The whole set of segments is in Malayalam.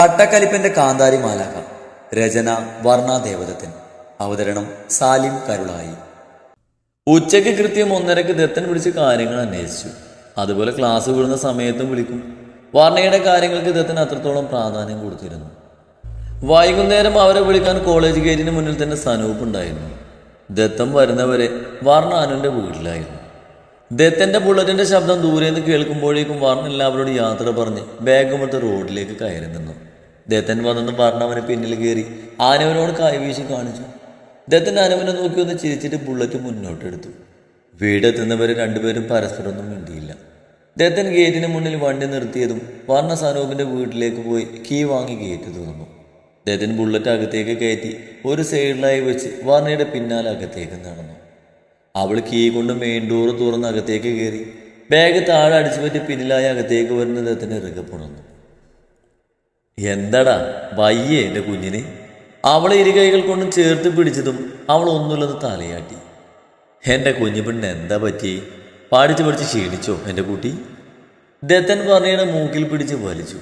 കട്ടക്കലിപ്പന്റെ കാന്താരി മാലാക രചന വർണ അവതരണം സാലിം കരുളായി. ഉച്ചയ്ക്ക് കൃത്യം ഒന്നരക്ക് ദത്തൻ വിളിച്ച് കാര്യങ്ങൾ അന്വേഷിച്ചു. അതുപോലെ ക്ലാസ് വിടുന്ന സമയത്തും വിളിക്കും. വർണയുടെ കാര്യങ്ങൾക്ക് ദത്തൻ അത്രത്തോളം പ്രാധാന്യം കൊടുത്തിരുന്നു. വൈകുന്നേരം അവരെ വിളിക്കാൻ കോളേജ് ഗേറ്റിന് മുന്നിൽ തന്നെ സനൂപ്പ് ഉണ്ടായിരുന്നു. ദത്തം വരുന്നവരെ വർണ അനുവിന്റെ വീട്ടിലായിരുന്നു. ദത്തന്റെ ബുള്ളറ്റിന്റെ ശബ്ദം ദൂരെ നിന്ന് കേൾക്കുമ്പോഴേക്കും വർണ എല്ലാവരോടും യാത്ര പറഞ്ഞ് ബാഗുമെടുത്ത് റോഡിലേക്ക് കയറി നിന്നു. ദത്തൻ വന്നെന്ന് വർണ അവന് പിന്നിൽ കയറി ആനവനോട് കൈവീശി കാണിച്ചു. ദത്തൻ ആനവനെ നോക്കി ഒന്ന് ചിരിച്ചിട്ട് ബുള്ളറ്റ് മുന്നോട്ടെടുത്തു വീടെത്തുന്നവരെ രണ്ടുപേരും പരസ്പരം ഒന്നും മിണ്ടിയില്ല. ദത്തൻ ഗേറ്റിന് മുന്നിൽ വണ്ടി നിർത്തിയതും വർണ സനൂപിന്റെ വീട്ടിലേക്ക് പോയി കീ വാങ്ങി ഗേറ്റ് തുറന്നു. ദത്തൻ ബുള്ളറ്റ് അകത്തേക്ക് കയറ്റി ഒരു സൈഡിലായി വെച്ച് വർണയുടെ പിന്നാലെ അകത്തേക്ക് നടന്നു. അവൾ കീ കൊണ്ട് മെയിൻ ഡോറ് തുറന്ന് അകത്തേക്ക് കയറി. ബാഗ് താഴെ അടിച്ചു പറ്റി പിന്നിലായി അകത്തേക്ക് വരുന്ന അദ്ദേഹത്തിന് ഇറുകപ്പുണർന്നു എന്താടാ വയ്യേ എന്റെ കുഞ്ഞിനെ? അവളെ ഇരു കൈകൾ കൊണ്ടും ചേർത്ത് പിടിച്ചതും അവൾ ഒന്നുമില്ലെന്ന് തലയാട്ടി. എന്റെ കുഞ്ഞു പെണ്ണ് എന്താ പറ്റി? പാടിച്ച് പഠിച്ച് ക്ഷീണിച്ചോ എന്റെ കുട്ടി? ദത്തൻ പറഞ്ഞയുടെ മൂക്കിൽ പിടിച്ച് വലിച്ചു.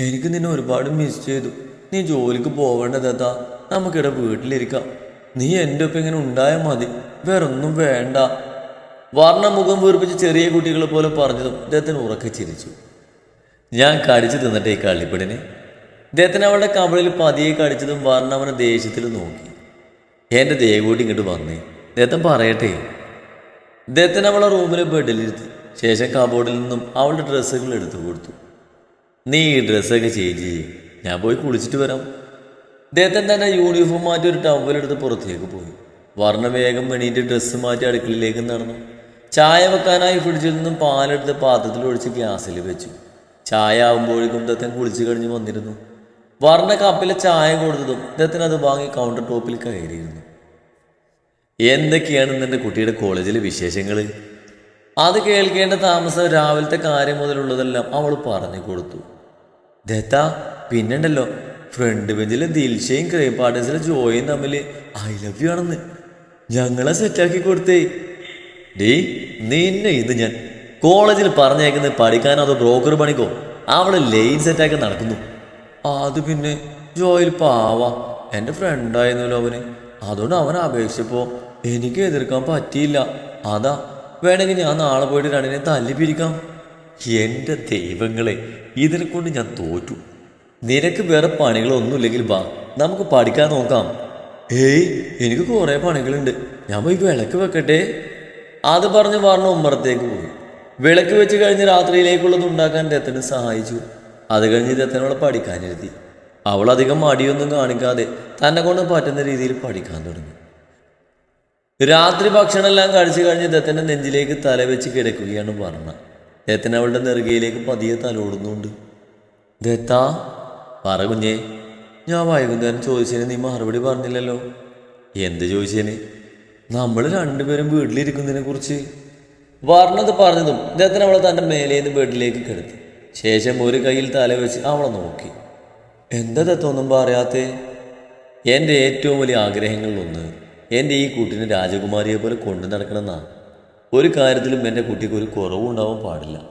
എനിക്ക് നിന്നെ ഒരുപാട് മിസ് ചെയ്തു. നീ ജോലിക്ക് പോവേണ്ട ദത്ത. നമുക്കിടെ വീട്ടിലിരിക്കാം. നീ എന്റെ ഒപ്പം ഇങ്ങനെ ഉണ്ടായാൽ മതി. വേറൊന്നും വേണ്ട. വർണ മുഖം വീർപ്പിച്ച് ചെറിയ കുട്ടികളെ പോലെ പറഞ്ഞതും ദത്തൻ ഉറക്കെ ചിരിച്ചു. ഞാൻ കടിച്ചു തിന്നിട്ട് ഈ കള്ളിപ്പിടിനെ ഇദ്ദേഹത്തിന് അവളുടെ കബളിൽ പതിയെ കടിച്ചതും വർണ അവനെ ദേഷ്യത്തിൽ നോക്കി. എന്റെ ദേവൂട്ടി ഇങ്ങോട്ട് വന്നേ. ഇദ്ദേഹം പറയട്ടെ. ഇദ്ദേഹത്തിന് അവളെ റൂമിലെ ബെഡിലിരുത്തി ശേഷം കബോർഡിൽ നിന്നും അവളുടെ ഡ്രസ്സുകൾ എടുത്തു കൊടുത്തു. നീ ഈ ഡ്രസ്സൊക്കെ ചേഞ്ച് ചെയ്യും. ഞാൻ പോയി കുളിച്ചിട്ട് വരാം. ഇദ്ദേഹത്തിന് തന്നെ യൂണിഫോം മാറ്റി ഒരു ടവലെടുത്ത് പുറത്തേക്ക് പോയി. വർണ വേഗം പണിയിട്ട് ഡ്രസ്സ് മാറ്റി അടുക്കളയിലേക്ക് നടന്നു. ചായ വെക്കാനായി ഫ്രിഡ്ജിൽ നിന്നും പാലെടുത്ത് പാത്രത്തിൽ ഒഴിച്ച് ഗ്യാസിൽ വെച്ചു. ചായ ആവുമ്പോഴേക്കും ദത്തൻ കുളിച്ച് കഴിഞ്ഞ് വന്നിരുന്നു. വർണ കപ്പിലെ ചായ കൊടുത്തതും ദത്തൻ അത് വാങ്ങി കൗണ്ടർ ടോപ്പിൽ കയറിയിരുന്നു. എന്തൊക്കെയാണ് നിന്റെ കുട്ടിയുടെ കോളേജിലെ വിശേഷങ്ങൾ അത് കേൾക്കേണ്ട താമസം രാവിലത്തെ കാര്യം മുതലുള്ളതെല്ലാം അവൾ പറഞ്ഞു കൊടുത്തു. ദത്ത പിന്നുണ്ടല്ലോ. ഫ്രണ്ട് ബെഞ്ചിലെ ദിൽഷയും ക്രേപ്പാർട്ടേഴ്സിലെ ജോയും തമ്മിൽ ഐ ലവ് യു ആണെന്ന്. ഞങ്ങളെ സെറ്റാക്കി കൊടുത്തേ. ഡേ നിന്നെ ഇത് ഞാൻ കോളേജിൽ പറഞ്ഞേക്കുന്നത് പഠിക്കാനോ അതോ ബ്രോക്കർ പണിക്കോ? അവൾ ലൈൻ സെറ്റാക്കി നടക്കുന്നു. അത് പിന്നെ ജോയിൽ പാവ. എന്റെ ഫ്രണ്ടായിരുന്നല്ലോ അവന്. അതുകൊണ്ട് അവനെ അപേക്ഷിച്ചപ്പോൾ എനിക്ക് എതിർക്കാൻ പറ്റിയില്ല. അതാ വേണമെങ്കിൽ ഞാൻ നാളെ പോയിട്ട് രണ്ടിനെ തല്ലിപ്പിരിക്കാം. എന്റെ ദൈവങ്ങളെ ഇതിനെ കൊണ്ട് ഞാൻ തോറ്റു. നിനക്ക് വേറെ പണികളൊന്നുമില്ലെങ്കിൽ വാ. നമുക്ക് പഠിക്കാൻ നോക്കാം. ഏയ് എനിക്ക് കുറേ പണികളുണ്ട്. ഞാൻ പോയി വിളക്ക് വെക്കട്ടെ? അത് പറഞ്ഞ് പറഞ്ഞ ഉമ്മറത്തേക്ക് പോയി. വിളക്ക് വെച്ച് കഴിഞ്ഞ് രാത്രിയിലേക്കുള്ളത് ഉണ്ടാക്കാൻ രത്തന് സഹായിച്ചു. അത് കഴിഞ്ഞ് രത്തനോട് പഠിക്കാനിരുത്തി അവൾ അധികം മടിയൊന്നും കാണിക്കാതെ തന്നെ കൊണ്ട് പറ്റുന്ന രീതിയിൽ പഠിക്കാൻ തുടങ്ങി. രാത്രി ഭക്ഷണമെല്ലാം കഴിച്ചു കഴിഞ്ഞ് ദത്തന്റെ നെഞ്ചിലേക്ക് തല വെച്ച് കിടക്കുകയാണ് വർണ. ദത്തൻ അവളുടെ നെറുകയിലേക്ക് പതിയെ തലോടുന്നുണ്ട്. ദത്താ പറ കുഞ്ഞേ ഞാൻ വൈകുന്നേരം ചോദിച്ചതിന് നീ മറുപടി പറഞ്ഞില്ലല്ലോ. എന്ത് ചോദിച്ചതിന്? നമ്മൾ രണ്ടുപേരും വീട്ടിലിരിക്കുന്നതിനെ കുറിച്ച്. വർണത് പറഞ്ഞതും ഇദ്ദേഹത്തിന് അവളെ തന്റെ മേലേന്ന് വീട്ടിലേക്ക് കിടത്തി. ശേഷം ഒരു കയ്യിൽ തല വെച്ച് അവളെ നോക്കി. എന്താ തത്വമൊന്നും പറയാത്തേ? എന്റെ ഏറ്റവും വലിയ ആഗ്രഹങ്ങളിലൊന്ന് എന്റെ ഈ കുട്ടിനെ രാജകുമാരിയെ പോലെ കൊണ്ടു നടക്കണമെന്നാണ് ഒരു കാര്യത്തിലും എന്റെ കുട്ടിക്ക് ഒരു കുറവും ഉണ്ടാവാൻ പാടില്ല.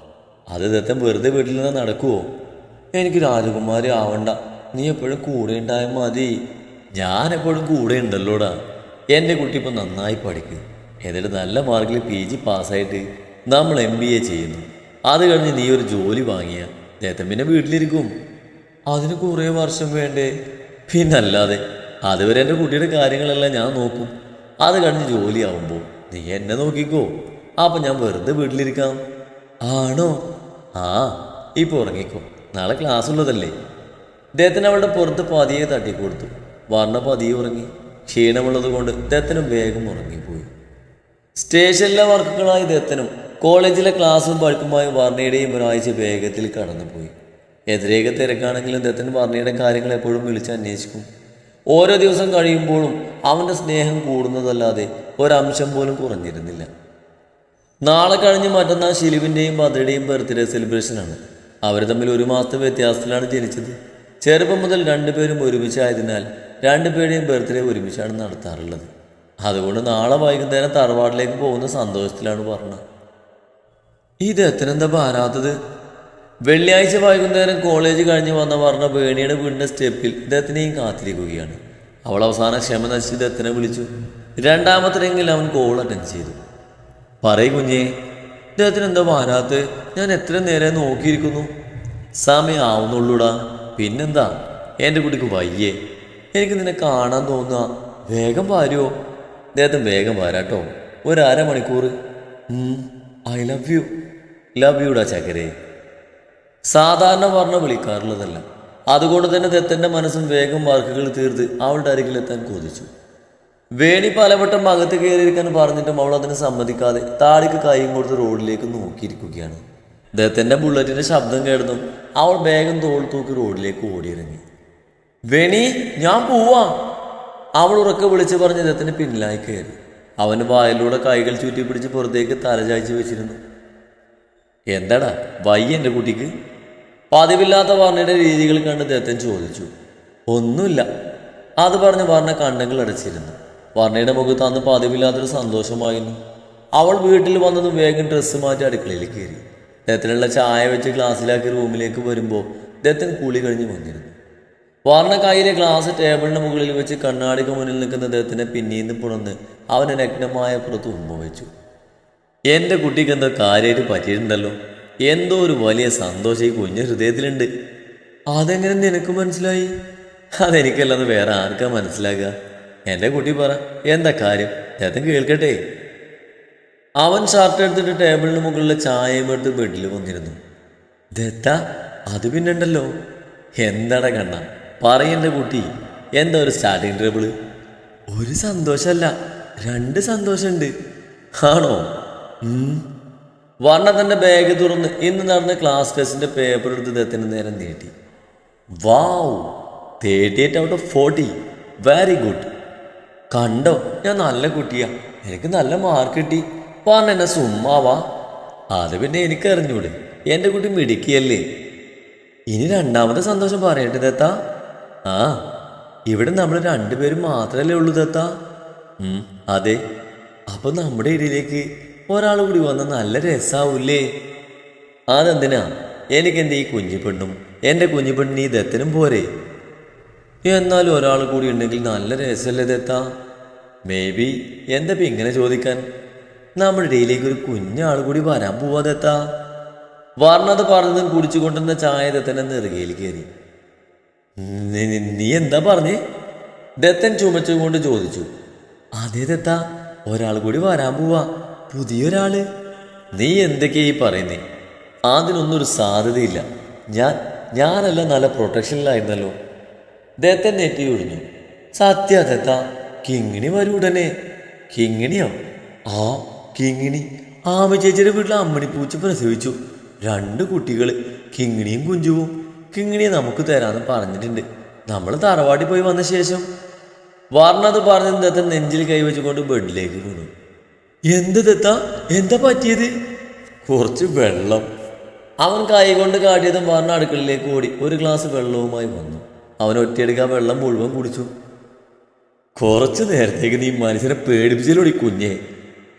അത് ദത്തം വെറുതെ വീട്ടിൽ നിന്ന് നടക്കുവോ? എനിക്ക് രാജകുമാരി ആവണ്ട. നീ എപ്പോഴും കൂടെ ഉണ്ടായാൽ മതി. ഞാൻ എപ്പോഴും കൂടെ ഉണ്ടല്ലോടാ. എന്റെ കുട്ടി ഇപ്പം നന്നായി പഠിക്കും എന്നിട്ട് നല്ല മാർക്കിൽ പി ജി പാസ്സായിട്ട് നമ്മൾ എം ബി എ ചെയ്യുന്നു. അത് കഴിഞ്ഞ് നീ ഒരു ജോലി വാങ്ങിയ. നേരത്തെ പിന്നെ വീട്ടിലിരിക്കും. അതിന് കുറേ വർഷം വേണ്ടേ? പിന്നല്ലാതെ അതുവരെ എന്റെ കുട്ടിയുടെ കാര്യങ്ങളെല്ലാം ഞാൻ നോക്കും. അത് കഴിഞ്ഞ് ജോലിയാവുമ്പോൾ നീ എന്നെ നോക്കിക്കോ. അപ്പം ഞാൻ വെറുതെ വീട്ടിലിരിക്കാം. ആണോ? ആ ഇപ്പോൾ ഉറങ്ങിക്കോ. നാളെ ക്ലാസ് ഉള്ളതല്ലേ? ഇദ്ദേഹത്തിന് അവളുടെ പുറത്ത് പതിയെ തട്ടിക്കൊടുത്തു. വർണ പതിയെ ഉറങ്ങി. ക്ഷീണമുള്ളത് കൊണ്ട് ദത്തനും വേഗം ഉറങ്ങിപ്പോയി. സ്റ്റേഷനിലെ വർക്കുകളായി ഇദ്ദേഹത്തിനും കോളേജിലെ ക്ലാസ്സും പഠിപ്പുമായി വർണയുടെയും ഒരാഴ്ച വേഗത്തിൽ കടന്നുപോയി. എതിരേക തിരക്കാണെങ്കിലും ദത്തൻ വർണയുടെ കാര്യങ്ങൾ എപ്പോഴും വിളിച്ച് അന്വേഷിക്കും. ഓരോ ദിവസം കഴിയുമ്പോഴും അവന്റെ സ്നേഹം കൂടുന്നതല്ലാതെ ഒരംശം പോലും കുറഞ്ഞിരുന്നില്ല. നാളെ കഴിഞ്ഞ് മറ്റന്നാൾ ശിലുവിന്റെയും ഭദ്രയുടെയും ബർത്ത്ഡേ സെലിബ്രേഷനാണ് അവർ തമ്മിൽ ഒരു മാസത്തെ വ്യത്യാസത്തിലാണ് ജനിച്ചത്. ചെറുപ്പം മുതൽ രണ്ടുപേരും ഒരുമിച്ചായതിനാൽ രണ്ടുപേരുടെയും ബർത്ത്ഡേ ഒരുമിച്ചാണ് നടത്താറുള്ളത്. അതുകൊണ്ട് നാളെ വൈകുന്നേരം തറവാടിലേക്ക് പോകുന്ന സന്തോഷത്തിലാണ് പറഞ്ഞത്. ഇത് എത്രന്താ പാരാത്തത്? വെള്ളിയാഴ്ച വൈകുന്നേരം കോളേജ് കഴിഞ്ഞ് വന്ന പറഞ്ഞ വേണിയുടെ വീടിന്റെ സ്റ്റെപ്പിൽ ഇദ്ദേഹത്തിനെയും കാത്തിരിക്കുകയാണ്. അവൾ അവസാനം ക്ഷമ നശിച്ച് ഇദ്ദേഹത്തിനെ വിളിച്ചു. രണ്ടാമത്തെ അവൻ കോൾ അറ്റൻഡ് ചെയ്തു. പറയ് കുഞ്ഞേ ഇദ്ദേഹത്തിന് എന്താ വരാത്ത്? ഞാൻ എത്ര നേരം നോക്കിയിരിക്കുന്നു? സമയം ആവുന്നുള്ളൂടാ. പിന്നെന്താ? എന്റെ കുട്ടിക്ക് വയ്യേ. എനിക്ക് നിന്നെ കാണാൻ തോന്നുക. വേഗം വാരുമോ അദ്ദേഹത്തിന് വേഗം വരാട്ടോ. ഒരു അരമണിക്കൂർ ഐ ലവ് യു ലവ് യുടാ ചക്കരേ സാധാരണ പറഞ്ഞ വിളിക്കാറുള്ളതല്ല. അതുകൊണ്ട് തന്നെ ദത്തന്റെ മനസ്സും വേഗം വാർക്കുകൾ തീർത്ത് അവളുടെ അരികിലെത്താൻ കൊതിച്ചു. വേണി പലവട്ടം അകത്ത് കയറിയിരിക്കാൻ പറഞ്ഞിട്ടും അവൾ അതിനെ സമ്മതിക്കാതെ താടിക്ക് കൈയും കൊടുത്ത് റോഡിലേക്ക് നോക്കിയിരിക്കുകയാണ്. അദ്ദേഹത്തിന്റെ ബുള്ളറ്റിന്റെ ശബ്ദം കേടുന്നു. അവൾ വേഗം തോൾ തൂക്കി റോഡിലേക്ക് ഓടിയിറങ്ങി. വേണി ഞാൻ പോവാ. അവൾ ഉറക്കെ വിളിച്ചു പറഞ്ഞ് അദ്ദേഹത്തിന്റെ പിന്നിലായി കയറി. അവന് വായിലൂടെ കൈകൾ ചുറ്റി പിടിച്ച് പുറത്തേക്ക് തലചായ്ച്ച് വെച്ചിരുന്നു. എന്താടാ വയ്യ എന്റെ കുട്ടിക്ക്? പതിവില്ലാത്ത വർണയുടെ രീതികൾ കണ്ട് ദത്തൻ ചോദിച്ചു. ഒന്നുമില്ല. അത് പറഞ്ഞ് വർണ കണ്ണങ്ങൾ അടച്ചിരുന്നു. വർണയുടെ മുഖത്ത് അന്ന് പതിവില്ലാത്തൊരു സന്തോഷമായിരുന്നു. അവൾ വീട്ടിൽ വന്നതും വേഗം ഡ്രസ്സ് മാറ്റി അടുക്കളയിൽ കയറി. ദത്തനുള്ള ചായ വെച്ച് ഗ്ലാസ്സിലാക്കി റൂമിലേക്ക് വരുമ്പോൾ ദത്തൻ കുളി കഴിഞ്ഞ് വന്നിരുന്നു. വർണ കയ്യിലെ ഗ്ലാസ് ടേബിളിന് മുകളിൽ വെച്ച് കണ്ണാടിക്ക് മുന്നിൽ നിൽക്കുന്ന ദത്തിനെ പിന്നീന്ന് പുണർന്ന് അവന് നഗ്നമായ പുറത്ത് ഉമ്മ വെച്ചു എന്റെ കുട്ടിക്ക് എന്തോ കാര്യമായിട്ട് പറ്റിയിട്ടുണ്ടല്ലോ. എന്തോ ഒരു വലിയ സന്തോഷം ഈ കുഞ്ഞ് ഹൃദയത്തിലുണ്ട്. അതെങ്ങനെ നിനക്ക് മനസ്സിലായി? അതെനിക്കല്ലാതെ വേറെ ആർക്കാ മനസ്സിലാക്കുക എന്റെ കുട്ടി പറ എന്താ കാര്യം? ഞാൻ കേൾക്കട്ടെ. അവൻ ഷർട്ട് എടുത്തിട്ട് ടേബിളിന് മുകളിലെ ചായയും എടുത്ത് ബെഡിൽ വന്നിരുന്നു ദത്ത അത് പിന്നുണ്ടല്ലോ എന്താടാ കണ്ണ പറയെന്റെ കുട്ടി എന്താ ഒരു സ്റ്റാർട്ടിങ് ട്രബിൾ ഒരു സന്തോഷമല്ല രണ്ട് സന്തോഷമുണ്ട്. ആണോ. വർണ തന്റെ ബാഗ് തുറന്ന് ഇന്ന് നടന്ന ക്ലാസ് ടെസ്റ്റിന്റെ പേപ്പർ എടുത്ത് ദത്തിന് നേരം നീട്ടി. Wow thirty eight out of forty very good കണ്ടോ? ഞാൻ നല്ല കുട്ടിയാ. എനിക്ക് നല്ല മാർക്ക് കിട്ടി. പറഞ്ഞ എന്നെ സുമ്മാവാ അത് പിന്നെ എനിക്ക് അറിഞ്ഞൂടെ. എന്റെ കുട്ടി മിടുക്കിയല്ലേ? ഇനി രണ്ടാമത്തെ സന്തോഷം പറയട്ടെ ദത്ത. ആ ഇവിടെ നമ്മൾ രണ്ടുപേരും മാത്രമല്ലേ ഉള്ളൂ ദത്ത. അതെ. അപ്പൊ നമ്മുടെ ഇടയിലേക്ക് ഒരാൾ കൂടി വന്ന നല്ല രസാവൂല്ലേ? അതെന്തിനാ? എനിക്കെന്റെ ഈ കുഞ്ഞിപ്പെണ്ണും എന്റെ കുഞ്ഞിപ്പെണ്ണിന് ഈ ദത്തനും പോരെ? എന്നാലും ഒരാൾ കൂടി ഉണ്ടെങ്കിൽ നല്ല രസമല്ലേ ദത്ത? മേ ബി എന്താ ഇപ്പം ഇങ്ങനെ ചോദിക്കാൻ? നമ്മുടെ ഇടയിലേക്ക് ഒരു കുഞ്ഞാൾ കൂടി വരാൻ പോവാതെത്താ ദത്ത. വർണത് പറഞ്ഞതും കുടിച്ചുകൊണ്ടിരുന്ന ചായ ദത്തനെ നെറുകയിൽ കയറി. നീ എന്താ പറഞ്ഞേ? ദത്തൻ ചുമച്ചുകൊണ്ട് ചോദിച്ചു. അതെ ദത്ത ഒരാൾ കൂടി വരാൻ പോവാ. പുതിയൊരാൾ. നീ എന്തൊക്കെയാ ഈ പറയുന്നേ? അതിനൊന്നും ഒരു സാധ്യതയില്ല. ഞാൻ ഞാനല്ല നല്ല പ്രൊട്ടക്ഷനിലായിരുന്നല്ലോ. ദത്തൻ നെറ്റി ഒഴിഞ്ഞു സത്യ ദത്ത കിങ്ങിണി വരൂടനെ കിങ്ങിണിയോ? ആ കിങ്ങിണി. ആമ ചേച്ചിയുടെ വീട്ടിൽ അമ്മണി പൂച്ച പ്രസവിച്ചു. രണ്ട് കുട്ടികൾ കിങ്ങിണിയും കുഞ്ചുവും. കിങ്ങിണിയെ നമുക്ക് തരാമെന്ന് പറഞ്ഞിട്ടുണ്ട്. നമ്മൾ തറവാട്ടിൽ പോയി വന്ന ശേഷം വർണത് പറഞ്ഞ ദത്ത നെഞ്ചിൽ കൈവച്ചുകൊണ്ട് ബെഡിലേക്ക് വീണു. എന്ത് ദത്ത? എന്താ പറ്റിയത്? കുറച്ച് വെള്ളം. അവൻ കൈകൊണ്ട് കാട്ടിയതും വർണ അടുക്കളയിലേക്ക് ഓടി ഒരു ഗ്ലാസ് വെള്ളവുമായി വന്നു. അവൻ ഒറ്റയടിക്ക് വെള്ളം മുഴുവൻ കുടിച്ചു. കുറച്ച് നേരത്തേക്ക് നീ മനുഷ്യനെ പേടിപ്പിച്ചില്ലോടി കുഞ്ഞെ.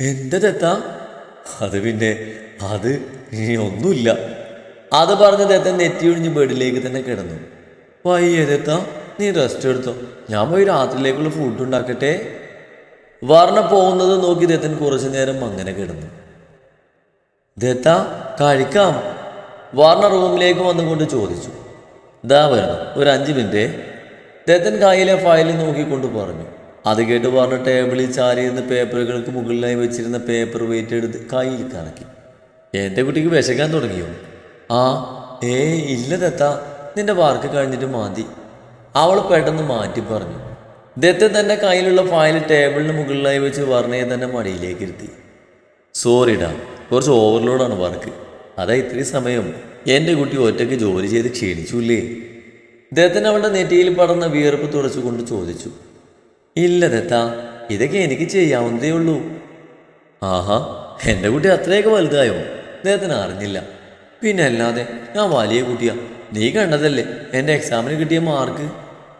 എന്താ തെത്താ? അത് പിന്നെ അത് ഇനി ഒന്നുമില്ല. അത് പറഞ്ഞ തെത്തൻ നെറ്റിയൊഴിഞ്ഞ് ബെഡിലേക്ക് തന്നെ കിടന്നു. വയ്യേ ദത്ത നീ റെസ്റ്റ് എടുത്തോ. ഞാൻ പോയി രാത്രിയിലേക്കുള്ള ഫുഡ് ഉണ്ടാക്കട്ടെ. വർണ പോകുന്നത് നോക്കി ദത്തൻ കുറച്ചു നേരം അങ്ങനെ കിടന്നു. ദത്ത കഴിക്കാം. വാർണ റൂമിലേക്ക് വന്നുകൊണ്ട് ചോദിച്ചു. ദാ വരണം ഒരു അഞ്ച് മിനിറ്റ് ദത്തൻ കയ്യിലെ ഫയൽ നോക്കിക്കൊണ്ട് പറഞ്ഞു. അത് കേട്ട് പറഞ്ഞ ടേബിളിൽ ചാരിയിരുന്ന പേപ്പറുകൾക്ക് മുകളിലായി വെച്ചിരുന്ന പേപ്പർ വെയിറ്റ് എടുത്ത് കയ്യിൽ കറക്കി. എന്റെ കുട്ടിക്ക് വിശക്കാൻ തുടങ്ങിയോ? ആ ഏ ഇല്ല ദത്ത. നിന്റെ വാർക്ക് കഴിഞ്ഞിട്ട് മാതി അവൾ പെട്ടെന്ന് മാറ്റി പറഞ്ഞു. ദത്തൻ തന്റെ കയ്യിലുള്ള ഫയൽ ടേബിളിന് മുകളിലായി വെച്ച് വർണയെ തന്നെ മടിയിലേക്ക് ഇരുത്തി. സോറിടാ കുറച്ച് ഓവർലോഡാണ് വർക്ക് അതാ ഇത്രയും സമയം. എന്റെ കുട്ടി ഒറ്റയ്ക്ക് ജോലി ചെയ്ത് ക്ഷീണിച്ചുല്ലേ? ദത്തൻ അവളുടെ നെറ്റിയിൽ പടർന്ന വിയർപ്പ് തുടച്ചുകൊണ്ട് ചോദിച്ചു ഇല്ല ദത്ത ഇതൊക്കെ എനിക്ക് ചെയ്യാവുന്നതേ ഉള്ളൂ. ആഹാ എന്റെ കുട്ടി അത്രയൊക്കെ വലുതായോ? ദത്തൻ അറിഞ്ഞില്ല. പിന്നെ അല്ലാതെ ഞാൻ വലിയ കുട്ടിയാ. നീ കണ്ടതല്ലേ എന്റെ എക്സാമിന് കിട്ടിയ മാർക്ക്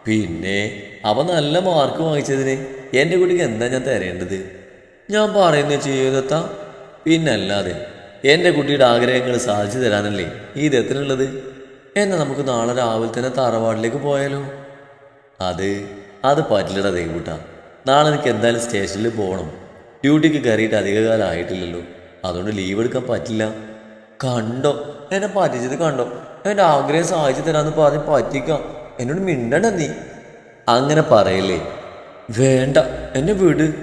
പിന്നെ അവ നല്ല മാർക്ക് വാങ്ങിച്ചതിന് എന്റെ കുട്ടിക്ക് എന്താ ഞാൻ തരേണ്ടത്? ഞാൻ പറയുന്നത് ചെയ്യോ ദത്ത. പിന്നല്ലാതെ എന്റെ കുട്ടിയുടെ ആഗ്രഹങ്ങൾ സാധിച്ചു തരാനല്ലേ ഈ ദത്തിനുള്ളത്? എന്നാൽ നമുക്ക് നാളെ രാവിലെ തന്നെ തറവാടിലേക്ക് പോയാലോ? അത് അത് പറ്റില്ലടാ ദേവൂട്ട. നാളെ എനിക്ക് എന്തായാലും സ്റ്റേഷനിൽ പോകണം ഡ്യൂട്ടിക്ക് കയറിയിട്ട് അധികകാലം ആയിട്ടില്ലല്ലോ. അതുകൊണ്ട് ലീവ് എടുക്കാൻ പറ്റില്ല. കണ്ടോ? എന്നെ പറ്റിച്ചത് കണ്ടോ? എന്റെ ആഗ്രഹം സഹായിച്ചു തരാമെന്ന് പറഞ്ഞ് പറ്റിക്കാം. എന്നോട് മിണ്ടണ്ട നീ. അങ്ങനെ പറയല്ലേ. വേണ്ട എന്നെ വീട്.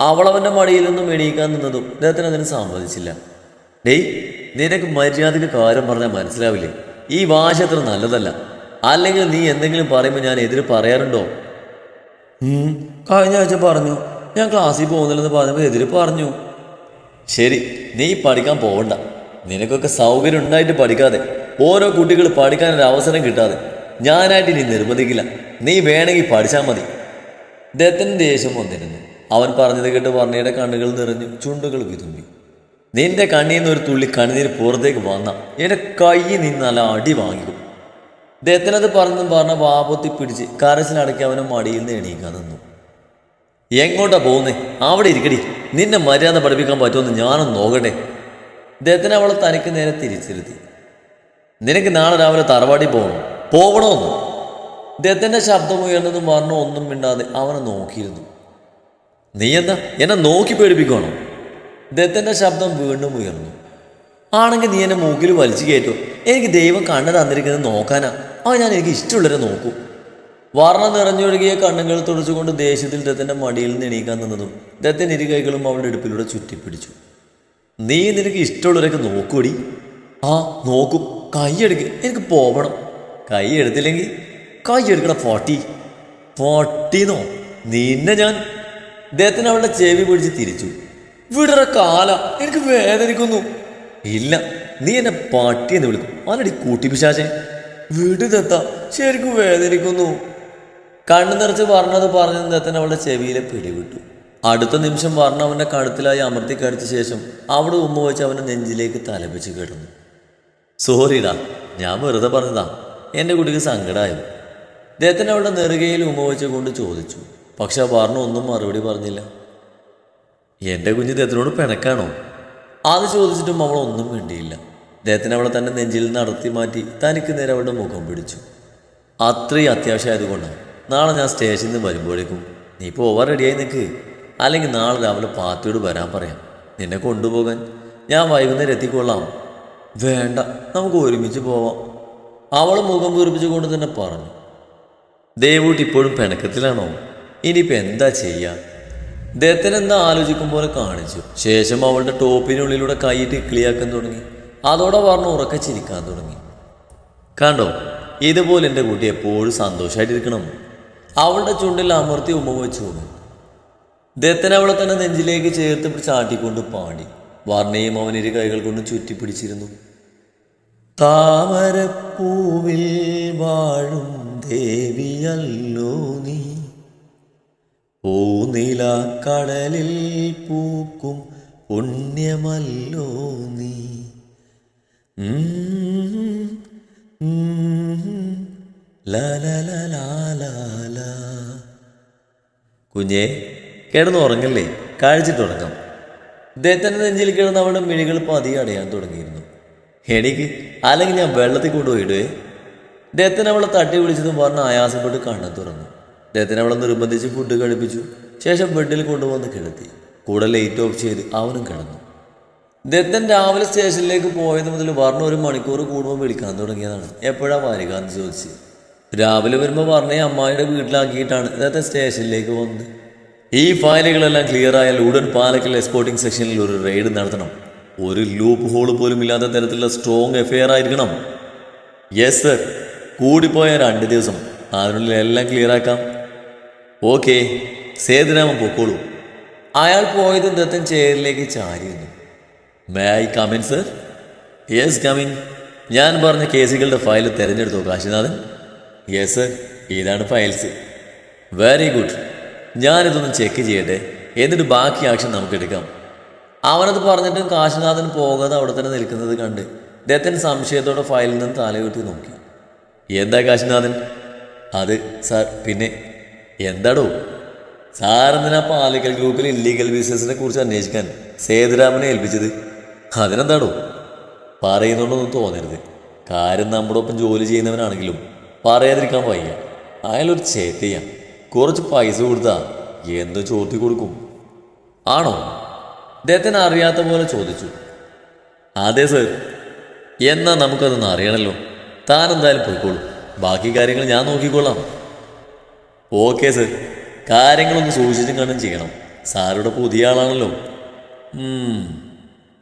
അവളവന്റെ മടിയിൽ നിന്നും എണീക്കാൻ നിന്നതും അദ്ദേഹത്തിന് അതിന് സമ്മതിച്ചില്ല. ഡേയ് നിനക്ക് മര്യാദയ്ക്ക് കാര്യം പറഞ്ഞാൽ മനസ്സിലാവില്ലേ? ഈ ഭാഷ അത്ര നല്ലതല്ല. അല്ലെങ്കിൽ നീ എന്തെങ്കിലും പറയുമ്പോൾ ഞാൻ എതിര് പറയാറുണ്ടോ? കഴിഞ്ഞ ആഴ്ച പറഞ്ഞു. ഞാൻ ക്ലാസ്സിൽ പോകുന്നില്ലെന്ന് പറഞ്ഞപ്പോൾ എതിര് പറഞ്ഞു. ശരി നീ പഠിക്കാൻ പോകണ്ട നിനക്കൊക്കെ സൗകര്യം ഉണ്ടായിട്ട് പഠിക്കാതെ ഓരോ കുട്ടികൾ പഠിക്കാൻ ഒരു അവസരം കിട്ടാതെ. ഞാനായിട്ട് ഇനി നിർബന്ധിക്കില്ല. നീ വേണമെങ്കിൽ പഠിച്ചാൽ മതി. ദത്തൻ ദേഷ്യം വന്നിരുന്നു. അവൻ പറഞ്ഞത് കേട്ട് വർണയുടെ കണ്ണുകൾ നിറഞ്ഞു ചുണ്ടുകൾ വിതുമ്പി. നിന്റെ കണ്ണിൽ നിന്ന് ഒരു തുള്ളി കണ്ണുനീര് പുറത്തേക്ക് വന്ന എന്റെ കൈ നിന്ന് നല്ല അടി വാങ്ങിക്കും. ദത്തനത് പറഞ്ഞും പറഞ്ഞ വാപത്തി പിടിച്ച് കരച്ചിലടക്കി അവനെ മടിയിൽ നിന്ന് എണീക്കാൻ നിന്നു. എങ്ങോട്ടാ പോകുന്നേ? അവിടെ ഇരിക്കടി. നിന്നെ മര്യാദ പഠിപ്പിക്കാൻ പറ്റുമെന്ന് ഞാനൊന്ന് നോക്കട്ടെ. ദത്തൻ അവളെ തനിക്ക് നേരെ തിരിച്ചിരുത്തി നിനക്ക് നാളെ രാവിലെ തറവാടി പോകണം. പോകണമെന്ന് ദത്തന്റെ ശബ്ദം ഉയർന്നതും പറഞ്ഞു ഒന്നും മിണ്ടാതെ അവനെ നോക്കിയിരുന്നു. നീ എന്താ എന്നെ നോക്കി പേടിപ്പിക്കണോ ദത്തന്റെ ശബ്ദം വീണ്ടും ഉയർന്നു. ആണെങ്കിൽ നീ എന്നെ മൂക്കിൽ വലിച്ചു കയറ്റോ. എനിക്ക് ദൈവം കണ്ണ് തന്നിരിക്കുന്നത് നോക്കാനാ. ആ ഞാൻ എനിക്ക് ഇഷ്ടമുള്ളവരെ നോക്കൂ. വർണ നിറഞ്ഞൊഴുകിയ കണ്ണുകൾ തുടച്ചുകൊണ്ട് ദേഷ്യത്തിൽ ദത്തന്റെ മടിയിൽ നിന്ന് എണീക്കാൻ നിന്നതും ദത്തൻ ഇരു കൈകളും അവളുടെ ഇടുപ്പിലൂടെ ചുറ്റിപ്പിടിച്ചു. നീ നിനക്ക് ഇഷ്ടമുള്ളവരൊക്കെ നോക്കൂടി ആ നോക്കും. കൈ എടുക്ക്. എനിക്ക് പോവണം. കൈ എടുത്തില്ലെങ്കിൽ കൈ എടുക്കണ ഫോട്ടി. നിന്നെ ഞാൻ. ദത്തൻ അവളുടെ ചെവി പിടിച്ച് തിരിച്ചു. വിടറ കാല. എനിക്ക് വേദനിക്കുന്നു. ഇല്ല നീ എന്നെ പാട്ടി എന്ന് വിളിക്കും. ആനടി കൂട്ടി പിശാചെ വിടുതെത്ത ശരിക്കും വേദനിക്കുന്നു. കണ്ണു നിറച്ച് പറഞ്ഞത് പറഞ്ഞു തത്തൻ അവളുടെ ചെവിയിലെ പിടിവിട്ടു. അടുത്ത നിമിഷം വർണ അവന്റെ കഴുത്തിലായി അമർത്തി കടിച്ച ശേഷം അവിടെ ഉമ്മ വെച്ച് അവന്റെ നെഞ്ചിലേക്ക് തലപിച്ച് കിടന്നു. സോറിടാ ഞാൻ വെറുതെ പറഞ്ഞതാ. എന്റെ കുട്ടിക്ക് സങ്കടമായി അദ്ദേഹത്തിന് അവളുടെ നെറുകയിൽ ഉമ്മ വെച്ച് കൊണ്ട് ചോദിച്ചു. പക്ഷെ വർണ ഒന്നും മറുപടി പറഞ്ഞില്ല. എന്റെ കുഞ്ഞ് അദ്ദേഹത്തിനോട് പിണക്കാണോ? അത് ചോദിച്ചിട്ടും അവൾ ഒന്നും വേണ്ടിയില്ല അദ്ദേഹത്തിന് അവളെ തന്നെ നെഞ്ചിൽ നടത്തി മാറ്റി തനിക്ക് നേരെ അവളുടെ മുഖം പിടിച്ചു. അത്രയും അത്യാവശ്യമായതുകൊണ്ടാണ് നാളെ ഞാൻ സ്റ്റേഷനിൽ നിന്ന് വരുമ്പോഴേക്കും നീ ഇപ്പോൾ ഓവർ റെഡിയായി നിൽക്ക് അല്ലെങ്കിൽ നാളെ രാവിലെ പാർട്ടിയോട് വരാൻ പറയാം. നിന്നെ കൊണ്ടുപോകാൻ ഞാൻ വൈകുന്നേരം എത്തിക്കൊള്ളാം. വേണ്ട നമുക്ക് ഒരുമിച്ച് പോവാം. അവൾ മുഖം വീർപ്പിച്ചുകൊണ്ട് തന്നെ പറഞ്ഞു. ദേവൂട്ടി ഇപ്പോഴും പിണക്കത്തിലാണോ? ഇനിയിപ്പോൾ എന്താ ചെയ്യുക ദത്തൻ എന്താ ആലോചിക്കും പോലെ കാണിച്ചു. ശേഷം അവളുടെ ടോപ്പിനുള്ളിലൂടെ കൈയിട്ട് കിളിയാക്കാൻ തുടങ്ങി. അതോടെ പറഞ്ഞ് ഉറക്കെ ചിരിക്കാൻ തുടങ്ങി. കണ്ടോ ഇതുപോലെ എന്റെ കുട്ടി എപ്പോഴും സന്തോഷമായിട്ടിരിക്കണം അവളുടെ ചുണ്ടിൽ അമർത്തി ഉമ്മ വെച്ചു ദത്തൻ അവളെ തന്നെ നെഞ്ചിലേക്ക് ചേർത്ത് ചാട്ടിക്കൊണ്ട് പാടി. വർണയും അവൻ ഇരു കൈകൾ കൊണ്ട് ചുറ്റിപ്പിടിച്ചിരുന്നു. താമരപ്പൂവിൽ വാഴും ദേവിയല്ലോ നീ. പൂനില കടലിൽ പൂക്കും പുണ്യമല്ലോ നീ. കുഞ്ഞെ കിടന്നു ലാ, ലാ, ലാ, ലാ, ലാ, ലാ. കുഞ്ഞേ കിടന്ന് ഉറങ്ങല്ലേ കഴിച്ചിട്ടുറങ്ങാം ഇദ്ദേഹത്തിന്റെ നെഞ്ചിൽ കിടന്ന് അവളുടെ മിഴികൾ പതിയെ അടയാൻ തുടങ്ങിയിരുന്നു. എനിക്ക് അല്ലെങ്കിൽ ഞാൻ വെള്ളത്തിൽ കൊണ്ടുപോയിടുവേ ഇദ്ദേഹത്തിന് അവളെ തട്ടി വിളിച്ചതും പറഞ്ഞ് ആയാസപ്പെട്ട് കണ്ണു തുറന്നു. ഇദ്ദേഹത്തിന് അവളെ നിർബന്ധിച്ച് ഫുഡ് കഴിപ്പിച്ചു. ശേഷം ബെഡിൽ കൊണ്ടുവന്ന് കിടത്തി. കൂടെ ലേറ്റ് ഓഫ് ചെയ്ത് അവനും കിടന്നു. ദത്തൻ രാവിലെ സ്റ്റേഷനിലേക്ക് പോയത് മുതൽ വർണ ഒരു മണിക്കൂർ കൂടുമ്പോൾ വിളിക്കാൻ തുടങ്ങിയതാണ്. എപ്പോഴാണ് വരിക എന്ന് ചോദിച്ച്. രാവിലെ വരുമ്പോൾ വർണയെ അമ്മായിയുടെ വീട്ടിലാക്കിയിട്ടാണ് ദത്തൻ സ്റ്റേഷനിലേക്ക് വന്നത്. ഈ ഫയലുകളെല്ലാം ക്ലിയർ ആയാൽ ഉടൻ പാലക്കൽ എക്സ്പോർട്ടിംഗ് സെക്ഷനിൽ ഒരു റെയ്ഡ് നടത്തണം. ഒരു ലൂപ്പ് ഹോൾ പോലും ഇല്ലാത്ത തരത്തിലുള്ള സ്ട്രോങ് എഫ്ഐആർ ആയിരിക്കണം. യെസ് സർ കൂടിപ്പോയ രണ്ട് ദിവസം. അതിനുള്ളിൽ എല്ലാം ക്ലിയർ ആക്കാം. ഓക്കെ സേതുരാമൻ പൊക്കോളൂ. അയാൾ പോയത് ദത്തൻ ചെയറിലേക്ക് ചാരിയിരുന്നു. May I come in sir yes come in ഞാൻ പറഞ്ഞ കേസുകളുടെ ഫയൽ തിരഞ്ഞെടുത്തോ കാശിനാഥൻ? യെസ് സർ ഇതാണ് ഫയൽസ്. വെരി ഗുഡ് ഞാനിതൊന്ന് ചെക്ക് ചെയ്യട്ടെ. എന്നിട്ട് ബാക്കി ആക്ഷൻ നമുക്ക് എടുക്കാം. അവനത് പറഞ്ഞിട്ടും കാശിനാഥൻ പോകാതെ അവിടെ തന്നെ നിൽക്കുന്നത് കണ്ട് ദത്തൻ സംശയത്തോടെ ഫയലിൽ നിന്ന് തലയുട്ടി നോക്കി. എന്താ കാശിനാഥൻ? അത് സാർ പിന്നെ എന്താടോ? സാറെന്തിനാ പാലിക്കൽ ഗ്രൂപ്പിൽ ഇല്ലീഗൽ ബിസിനസിനെ കുറിച്ച് അന്വേഷിക്കാൻ സേതുരാമനെ ഏൽപ്പിച്ചത്? അതിനെന്താടോ? പറയുന്നുണ്ടൊന്നും തോന്നരുത്. കാര്യം നമ്മുടെ ഒപ്പം ജോലി ചെയ്യുന്നവനാണെങ്കിലും പറയാതിരിക്കാൻ വയ്യ. അയാളൊരു ചേത്തയ്യ കുറച്ച് പൈസ കൊടുത്താ എന്തോ ചോർത്തി കൊടുക്കും? ആണോ? അദ്ദേഹത്തിന് അറിയാത്ത പോലെ ചോദിച്ചു. അതെ സർ. എന്നാ നമുക്കതൊന്ന് അറിയണല്ലോ. താൻ എന്തായാലും പോയിക്കോളൂ. ബാക്കി കാര്യങ്ങൾ ഞാൻ നോക്കിക്കൊള്ളാം. Okay sir. കാര്യങ്ങളൊന്ന് സൂക്ഷിച്ചും കണ്ടും ചെയ്യണം. സാറുടെ പുതിയ ആളാണല്ലോ.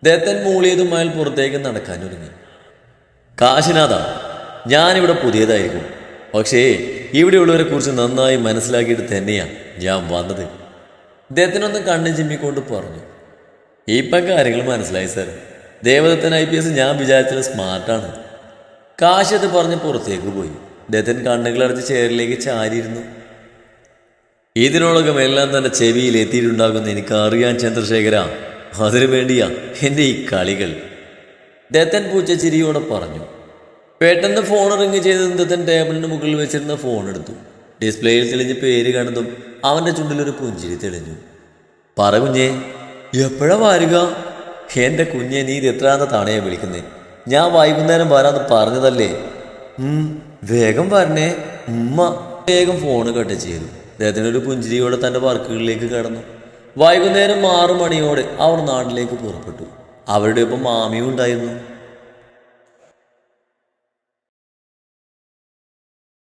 ദത്തൻ മൂളിയതും അയാൾ പുറത്തേക്ക് നടക്കാൻ ഒരുങ്ങി. കാശിനാഥ ഞാനിവിടെ പുതിയതായിരിക്കും. പക്ഷേ ഇവിടെയുള്ളവരെ കുറിച്ച് നന്നായി മനസ്സിലാക്കിയിട്ട് തന്നെയാണ് ഞാൻ വന്നത്. ദത്തനൊന്ന് കണ്ണു ചിമ്മിക്കൊണ്ട് പറഞ്ഞു. ഇപ്പം കാര്യങ്ങൾ മനസ്സിലായി sir. Devadathan I P S ഞാൻ വിചാരിച്ചത് സ്മാർട്ടാണ്. കാശത്ത് പറഞ്ഞ് പുറത്തേക്ക് പോയി. ദത്തൻ കണ്ണുകളടച്ച് ചെയറിലേക്ക് ചാരിയിരുന്നു. ഇതിനോടകം എല്ലാം തന്റെ ചെവിയിൽ എത്തിയിട്ടുണ്ടാകുന്ന എനിക്ക് അറിയാൻ ചന്ദ്രശേഖര അതിനു വേണ്ടിയാ എന്റെ ഈ കളികൾ. ദത്തൻ പൂച്ച ചിരിയോടെ പറഞ്ഞു. പെട്ടെന്ന് ഫോൺ റിങ് ചെയ്ത് ദത്തൻ ടേബിളിന് മുകളിൽ വെച്ചിരുന്ന ഫോൺ എടുത്തു. ഡിസ്പ്ലേയിൽ തെളിഞ്ഞ് പേര് കണ്ടതും അവന്റെ ചുണ്ടിലൊരു പുഞ്ചിരി തെളിഞ്ഞു. പറ കുഞ്ഞേ എപ്പോഴാ വരിക? എന്റെ കുഞ്ഞെ നീ ഇത് എത്രാന്ന തവണയാ വിളിക്കുന്നേ? ഞാൻ വൈകുന്നേരം വരാന്ന് പറഞ്ഞതല്ലേ? വേഗം വരണേ. ഉമ്മ വേഗം ഫോണ് കട്ട് ചെയ്തു. അദ്ദേഹത്തിന് ഒരു പുഞ്ചിരിയോടെ തന്റെ വർക്കുകളിലേക്ക് കടന്നു. വൈകുന്നേരം ആറു മണിയോടെ അവർ നാട്ടിലേക്ക് പുറപ്പെട്ടു. അവരുടെ ഒപ്പം മാമിയും ഉണ്ടായിരുന്നു.